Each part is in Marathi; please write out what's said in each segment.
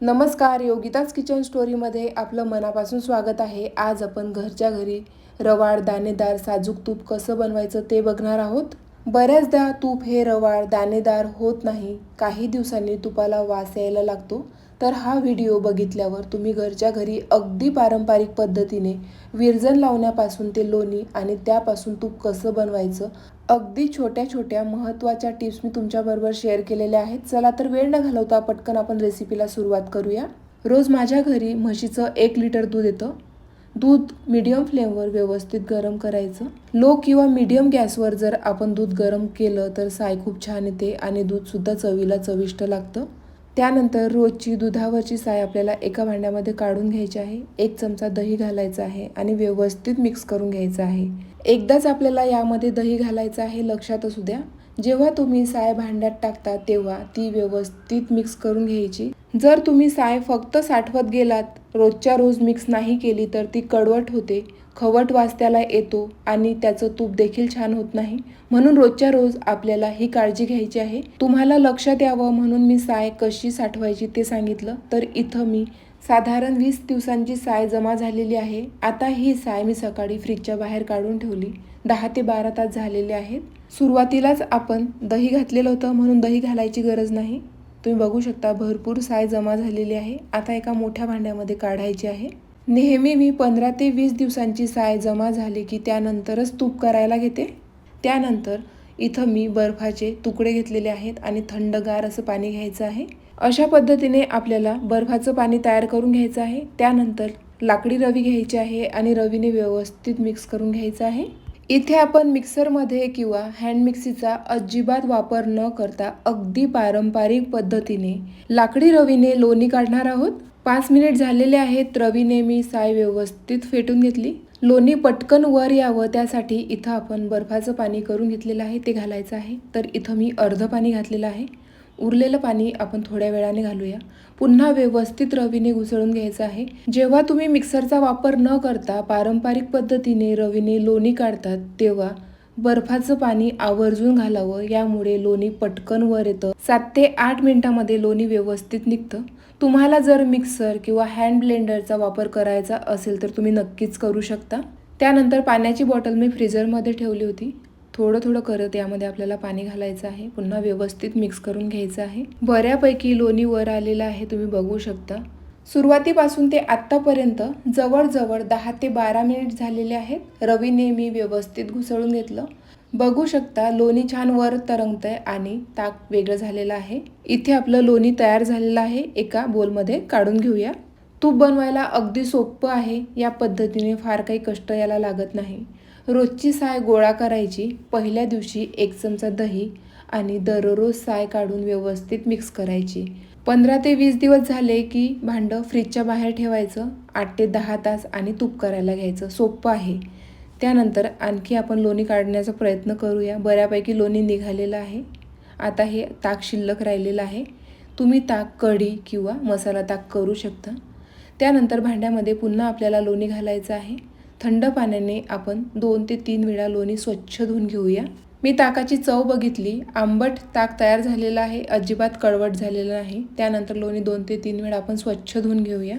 नमस्कार योगिताच किचन स्टोरीमध्ये आपलं मनापासून स्वागत आहे. आज आपण घरच्या घरी रवाळ दाणेदार साजूक तूप कसं बनवायचं ते बघणार आहोत. बऱ्याचदा तूप हे रवाळ दाणेदार होत नाही. काही दिवसांनी तुपाला वास यायला लागतो. तर हा व्हिडिओ बघितल्यावर तुम्ही घरच्या घरी अगदी पारंपरिक पद्धतीने विरजन लावण्यापासून ते लोणी आणि त्यापासून तूप कसं बनवायचं अगदी छोट्या छोट्या महत्त्वाच्या टिप्स मी तुमच्याबरोबर शेअर केलेल्या आहेत. चला तर वेळ न घालवता पटकन आपण रेसिपीला सुरुवात करूया. रोज माझ्या घरी म्हशीचं एक लिटर दूध येतं. दूध मीडियम फ्लेमवर व्यवस्थित गरम करायचं. लो किंवा मिडियम गॅसवर जर आपण दूध गरम केलं तर साय खूप छान येते आणि दूधसुद्धा चवीला चविष्ट लागतं. त्यानंतर रोजची दुधावरची साय आपल्याला एका भांड्यामध्ये काढून घ्यायची आहे. एक चमचा दही घालायचा आहे आणि व्यवस्थित मिक्स करून घ्यायचं आहे. एकदाच आपल्याला यामध्ये दही घालायचं आहे लक्षात असू द्या. जेव्हा तुम्ही साय भांड्यात टाकता तेव्हा ती व्यवस्थित मिक्स करून घ्यायची. जर तुम्ही साय फक्त साठवत गेलात रोजच्या रोज मिक्स नाही केली तर ती कडवट होते. खवट वाचत्याला येतो आणि त्याचं तूप देखील छान होत नाही. म्हणून रोजच्या रोज आपल्याला ही काळजी घ्यायची आहे. तुम्हाला लक्षात यावं म्हणून मी साय कशी साठवायची ते सांगितलं. तर इथं मी साधारण वीस दिवसांची साय जमा झालेली आहे. आता ही साय मी सकाळी फ्रीजच्या बाहेर काढून ठेवली. दहा ते बारा तास झालेले आहेत. सुरुवातीलाच आपण दही घातलेलं होतं म्हणून दही घालायची गरज नाही. तुम्ही बघू शकता भरपूर साय जमा झालेली आहे. आता एका मोठ्या भांड्यामध्ये काढायची आहे. नेहमी मी पंधरा ते वीस दिवसांची साय जमा झाली की त्यानंतरच तूप करायला घेते. त्यानंतर इथं मी बर्फाचे तुकडे घेतलेले आहेत आणि थंडगार असं पाणी घ्यायचं आहे. अशा पद्धतीने आपल्याला बर्फाचं पाणी तयार करून घ्यायचं आहे. त्यानंतर लाकडी रवी घ्यायची आहे आणि रवीने व्यवस्थित मिक्स करून घ्यायचं आहे. इथे आपण मिक्सरमध्ये किंवा हँड मिक्सीचा अजिबात वापर न करता अगदी पारंपरिक पद्धतीने लाकडी रवीने लोणी काढणार आहोत. पाच मिनिट झालेले आहेत रवीने मी साय व्यवस्थित फेटून घेतली. लोणी पटकन वर यावं त्यासाठी इथं आपण बर्फाचं पाणी करून घेतलेलं आहे ते घालायचं आहे. तर इथं मी अर्ध पाणी घातलेलं आहे. उरलेलं पाणी आपण थोड्या वेळाने घालूया. पुन्हा व्यवस्थित रवीने घुसळून घ्यायचं आहे. जेव्हा तुम्ही मिक्सरचा वापर न करता पारंपरिक पद्धतीने रवीने लोणी काढतात तेव्हा बर्फाचं पाणी आवर्जून घालावं. यामुळे लोणी पटकन वर येतं. सात ते आठ मिनिटामध्ये लोणी व्यवस्थित निघतं. तुम्हाला जर मिक्सर किंवा हँड ब्लेंडरचा वापर करायचा असेल तर तुम्ही नक्कीच करू शकता. त्यानंतर पाण्याची बॉटल मी फ्रीजरमध्ये ठेवली होती. थोडं थोडं करत यामध्ये आपल्याला पाणी घालायचं आहे. पुन्हा व्यवस्थित मिक्स करून घ्यायचं आहे. बऱ्यापैकी लोणी वर आलेलं आहे तुम्ही बघू शकता. सुरुवातीपासून ते आत्तापर्यंत जवळजवळ दहा ते बारा मिनिट झालेले आहेत. रवीने मी व्यवस्थित घुसळून घेतलं. बघू शकता लोणी छान वर तरंगतंय आणि ताक वेगळं झालेलं आहे. इथे आपलं लोणी तयार झालेलं आहे. एका बोलमध्ये काढून घेऊया. तूप बनवायला अगदी सोपं आहे. या पद्धतीने फार काही कष्ट याला लागत नाही. रोजची साय गोळा करायची. पहिल्या दिवशी एक चमचा दही आणि दररोज साय काढून व्यवस्थित मिक्स करायची. पंधरा ते वीस दिवस झाले की भांडं फ्रीजच्या बाहेर ठेवायचं. आठ ते दहा तास आणि तूप करायला घ्यायचं. सोपं आहे. त्यानंतर आणखी आपण लोणी काढण्याचा प्रयत्न करूया. बऱ्यापैकी लोणी निघालेलं आहे. आता हे ताक शिल्लक राहिलेलं आहे. तुम्ही ताक कढी किंवा मसाला ताक करू शकता. त्यानंतर भांड्यामध्ये पुन्हा आपल्याला लोणी घालायचं आहे. थंड पाण्याने आपण दोन ते तीन वेळा लोणी स्वच्छ धुवून घेऊया. मी ताकाची चव बघितली. आंबट ताक तयार झालेलं आहे. अजिबात कळवट झालेलं नाही. त्यानंतर लोणी दोन ते तीन वेळा आपण स्वच्छ धुवून घेऊया.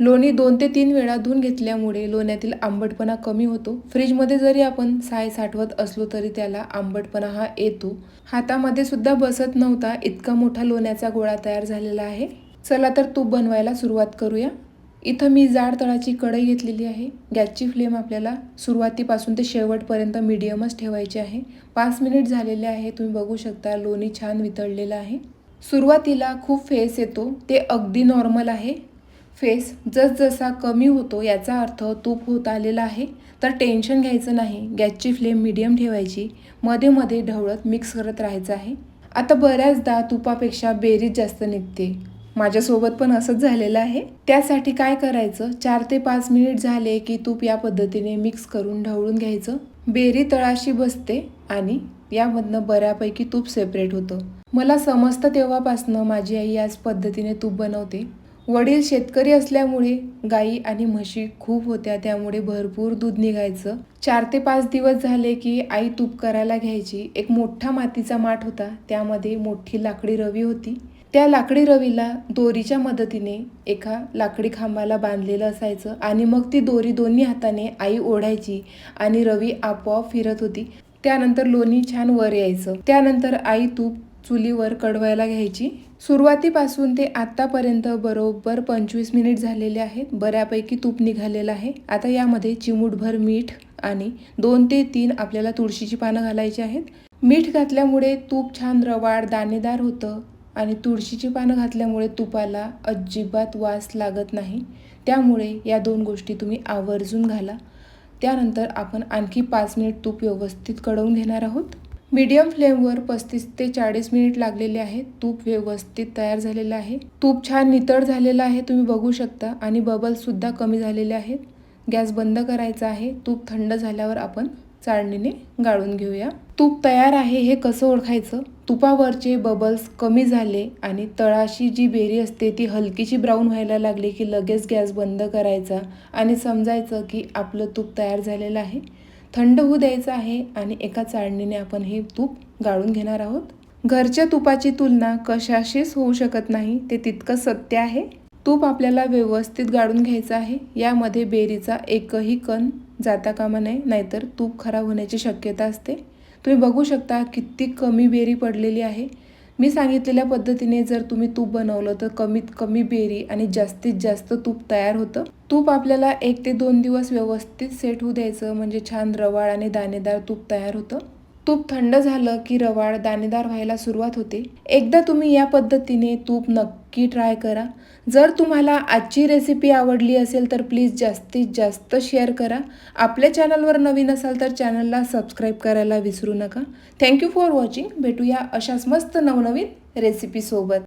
लोणी दोन ते तीन वेळा धुवून घेतल्यामुळे लोण्यातील आंबटपणा कमी होतो. फ्रीजमध्ये जरी आपण साय साठवत असलो तरी त्याला आंबटपणा हा येतो. हातामध्ये सुद्धा बसत नव्हता इतका मोठा लोण्याचा गोळा तयार झालेला आहे. चला तर तूप बनवायला सुरुवात करूया. इथं मी जाड तळाची कढई घेतलेली आहे. गॅसची फ्लेम आपल्याला सुरुवातीपासून ते शेवटपर्यंत मीडियमच ठेवायची आहे. पाच मिनिट झालेले आहे तुम्ही बघू शकता लोणी छान वितळलेलं आहे. सुरुवातीला खूप फेस येतो ते अगदी नॉर्मल आहे. फेस जसजसा कमी होतो याचा अर्थ तूप होत आलेला आहे. तर टेन्शन घ्यायचं नाही. गॅसची फ्लेम मीडियम ठेवायची. मध्ये मध्ये ढवळत मिक्स करत राहायचं आहे. आता बऱ्याचदा तुपापेक्षा बेरीज जास्त निघते. माझ्यासोबत पण असंच झालेलं आहे. त्यासाठी काय करायचं? चार ते पाच मिनिट झाले की तूप या पद्धतीने मिक्स करून ढवळून घ्यायचं. बेरी तळाशी बसते आणि यामधनं बऱ्यापैकी तूप सेपरेट होतं. मला समजतं तेव्हापासनं माझी आई याच पद्धतीने तूप बनवते. वडील शेतकरी असल्यामुळे गाई आणि म्हशी खूप होत्या त्यामुळे भरपूर दूध निघायचं. चार ते पाच दिवस झाले की आई तूप करायला घ्यायची. एक मोठा मातीचा माठ होता त्यामध्ये मोठी लाकडी रवी होती. त्या लाकडी रवीला दोरीच्या मदतीने एका लाकडी खांबाला बांधलेलं असायचं आणि मग ती दोरी दोन्ही हाताने आई ओढायची आणि रवी आपोआप फिरत होती. त्यानंतर लोणी छान वर यायचं. त्यानंतर आई तूप चुलीवर कडवायला घ्यायची. सुरुवातीपासून ते आत्तापर्यंत बरोबर पंचवीस मिनिट झालेले आहेत. बऱ्यापैकी तूप निघालेलं आहे. आता यामध्ये चिमूटभर मीठ आणि दोन ते तीन आपल्याला तुळशीची पानं घालायची आहेत. मीठ घातल्यामुळे तूप छान रवाळ दाणेदार होतं आणि तुळशीची पानं घातल्यामुळे तुपाला अजिबात वास लागत नाही. त्यामुळे या दोन गोष्टी तुम्ही आवर्जून घाला. त्यानंतर आपण आणखी पाच मिनिट तूप व्यवस्थित कढवून घेणार आहोत. मीडियम फ्लेमवर पस्तीस ते चाळीस मिनिट लागलेले आहे. तूप व्यवस्थित तयार झालेलं आहे. तूप छान नितळ झालेलं आहे तुम्ही बघू शकता. आणि बबल्ससुद्धा कमी झालेले आहेत. गॅस बंद करायचा आहे. तूप थंड झाल्यावर आपण चाळणीने गाळून घेऊया. तूप तयार आहे हे कसं ओळखायचं? तुपावरचे बबल्स कमी झाले आणि तळाशी जी बेरी असते ती हलकीशी ब्राऊन व्हायला लागली की लगेच गॅस बंद करायचा. आणि समजायचं की आपलं तूप तयार झालेलं आहे. थंड होऊ द्यायचं आहे आणि एका चाळणीने आपण हे तूप गाळून घेणार आहोत. घरच्या तुपाची तुलना कशाशीच होऊ शकत नाही ते तितकं सत्य आहे. तूप आपल्याला व्यवस्थित गाळून घ्यायचं आहे यामध्ये बेरीचा एकही कण जाता कामा नये नाहीतर तूप खराब होण्याची शक्यता असते. तुम्ही बघू शकता किती कमी बेरी पडलेली आहे. मी सांगितलेल्या पद्धतीने जर तुम्ही तूप बनवलं तर कमीत कमी बेरी आणि जास्तीत जास्त तूप तयार होतं. तूप आपल्याला एक ते दोन दिवस व्यवस्थित सेट होऊ द्यायचं म्हणजे छान रवाळ आणि दाणेदार तूप तयार होतं. तूप थंड झालं की रवाळ दाणेदार व्हायला सुरुवात होते. एकदा तुम्ही या पद्धतीने तूप नक्की ट्राय करा. जर तुम्हाला आजची रेसिपी आवडली असेल तर प्लीज जास्तीत जास्त शेअर करा. आपल्या चॅनलवर नवीन असाल तर चॅनलला सबस्क्राईब करायला विसरू नका. थँक्यू फॉर वॉचिंग भेटूया अशाच मस्त नवनवीन रेसिपीसोबत